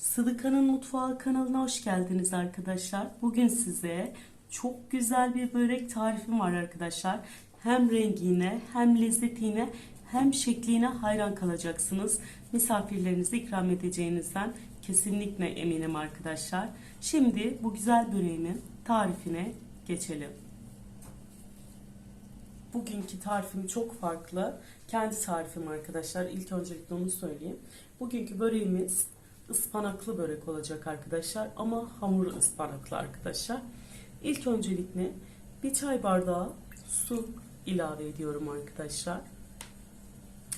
Sıdıka'nın Mutfağı kanalına hoş geldiniz arkadaşlar. Bugün size çok güzel bir börek tarifim var arkadaşlar. Hem rengine hem lezzetine hem şekline hayran kalacaksınız. Misafirlerinize ikram edeceğinizden kesinlikle eminim arkadaşlar. Şimdi bu güzel böreğimin tarifine geçelim. Bugünkü tarifim çok farklı. Kendi tarifim arkadaşlar. İlk öncelikle onu söyleyeyim. Bugünkü böreğimiz ıspanaklı börek olacak arkadaşlar. Ama hamuru ıspanaklı arkadaşlar. İlk öncelikle bir çay bardağı su ilave ediyorum arkadaşlar.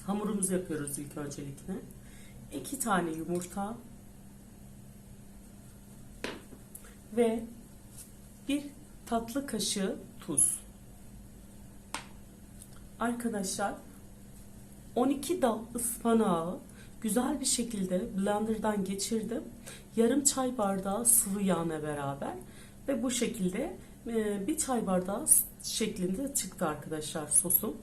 Hamurumuzu yapıyoruz ilk öncelikle. İki tane yumurta ve bir tatlı kaşığı tuz. Arkadaşlar 12 dal ıspanağı güzel bir şekilde blenderdan geçirdim. Yarım çay bardağı sıvı yağla beraber ve bu şekilde e, bir çay bardağı şeklinde çıktı arkadaşlar sosum.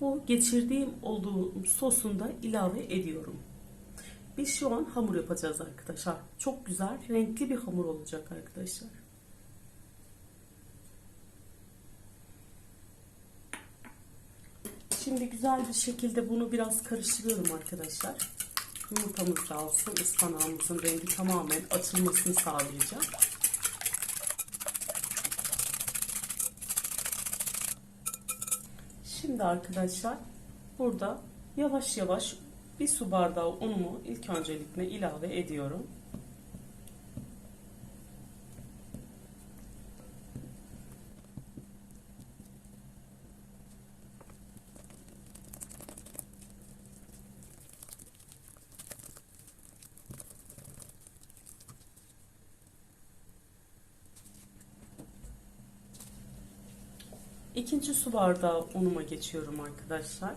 Bu geçirdiğim olduğu sosunu da ilave ediyorum. Biz şu an hamur yapacağız arkadaşlar. Çok güzel, renkli bir hamur olacak arkadaşlar. Şimdi güzel bir şekilde bunu biraz karıştırıyorum arkadaşlar. Yumurtamız da alsın. ıspanağımızın rengi tamamen açılmasını sağlayacak. Şimdi arkadaşlar burada yavaş yavaş bir su bardağı unumu ilk öncelikle ilave ediyorum. İkinci su bardağı unuma geçiyorum arkadaşlar.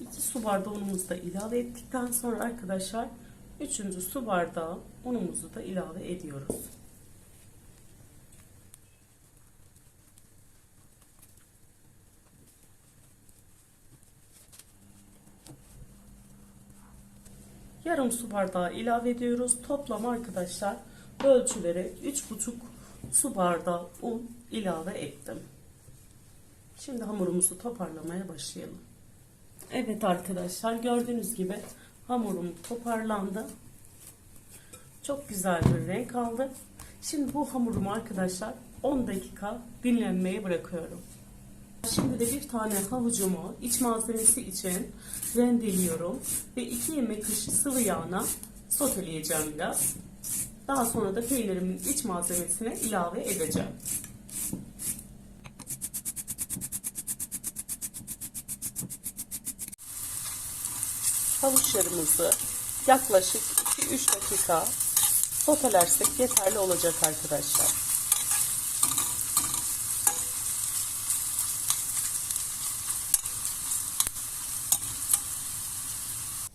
İki su bardağı unumuzu da ilave ettikten sonra arkadaşlar üçüncü su bardağı unumuzu da ilave ediyoruz. Yarım su bardağı ilave ediyoruz. Toplam arkadaşlar ölçülere 3,5 su bardağı un ilave ettim. Şimdi hamurumuzu toparlamaya başlayalım. Evet arkadaşlar gördüğünüz gibi hamurum toparlandı. Çok güzel bir renk aldı. Şimdi bu hamurumu arkadaşlar 10 dakika dinlenmeye bırakıyorum. Şimdi de bir tane havucumu iç malzemesi için rendeliyorum ve 2 yemek kaşığı sıvı yağına soteleyeceğim biraz. Daha sonra da peynirimin iç malzemesine ilave edeceğim. Havuçlarımızı yaklaşık 2-3 dakika sotelersek yeterli olacak arkadaşlar.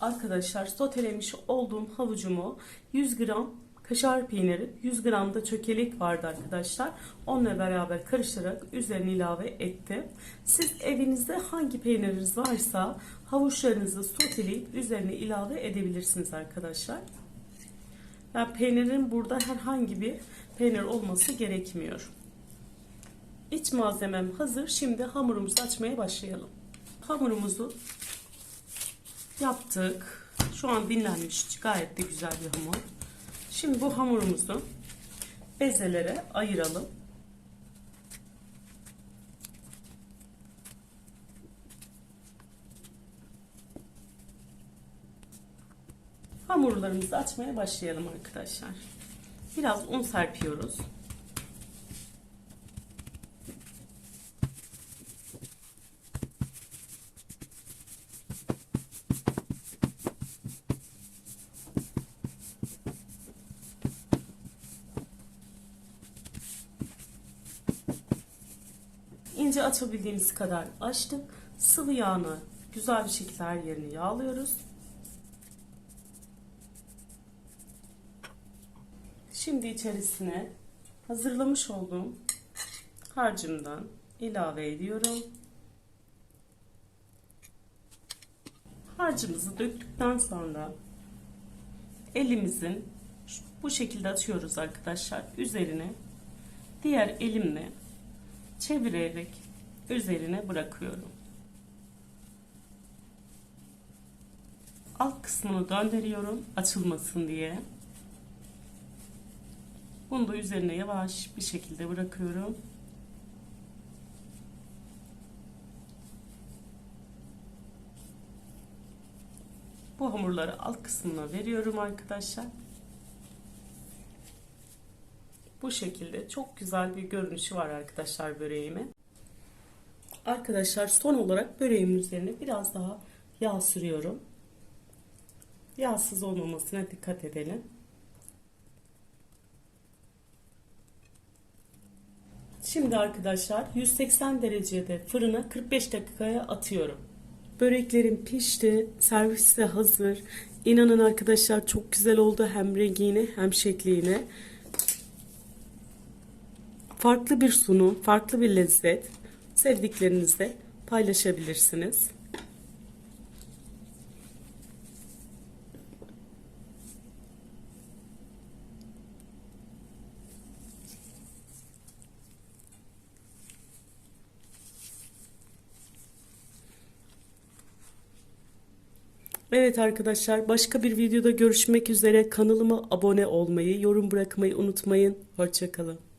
Arkadaşlar sotelemiş olduğum havucumu 100 gram kaşar peyniri 100 gram da çökelek vardı arkadaşlar. Onunla beraber karıştırarak üzerine ilave ettim. Siz evinizde hangi peyniriniz varsa havuçlarınızı soteleyip üzerine ilave edebilirsiniz arkadaşlar. Yani peynirin burada herhangi bir peynir olması gerekmiyor. İç malzemem hazır. Şimdi hamurumuzu açmaya başlayalım. Hamurumuzu yaptık. Şu an dinlenmiş. Gayet de güzel bir hamur. Şimdi bu hamurumuzu bezelere ayıralım. Hamurlarımızı açmaya başlayalım arkadaşlar. Biraz un serpiyoruz. İnce açabildiğimiz kadar açtık. Sıvı yağını güzel bir şekilde her yerini yağlıyoruz. Şimdi içerisine hazırlamış olduğum harcımdan ilave ediyorum. Harcımızı döktükten sonra elimizin bu şekilde atıyoruz arkadaşlar. Üzerine diğer elimle çevirerek üzerine bırakıyorum. Alt kısmını döndürüyorum açılmasın diye. Bunu da üzerine yavaş bir şekilde bırakıyorum. Bu hamurları alt kısmına veriyorum arkadaşlar. Bu şekilde çok güzel bir görünüşü var arkadaşlar böreğimin. Arkadaşlar son olarak böreğimin üzerine biraz daha yağ sürüyorum. Yağsız olmamasına dikkat edelim. Şimdi arkadaşlar 180 derecede fırına 45 dakikaya atıyorum. Böreklerim pişti. Servis de hazır. İnanın arkadaşlar çok güzel oldu hem rengine hem şekline. Farklı bir sunum, farklı bir lezzet. Sevdiklerinizle paylaşabilirsiniz. Evet arkadaşlar başka bir videoda görüşmek üzere. Kanalıma abone olmayı, yorum bırakmayı unutmayın. Hoşçakalın.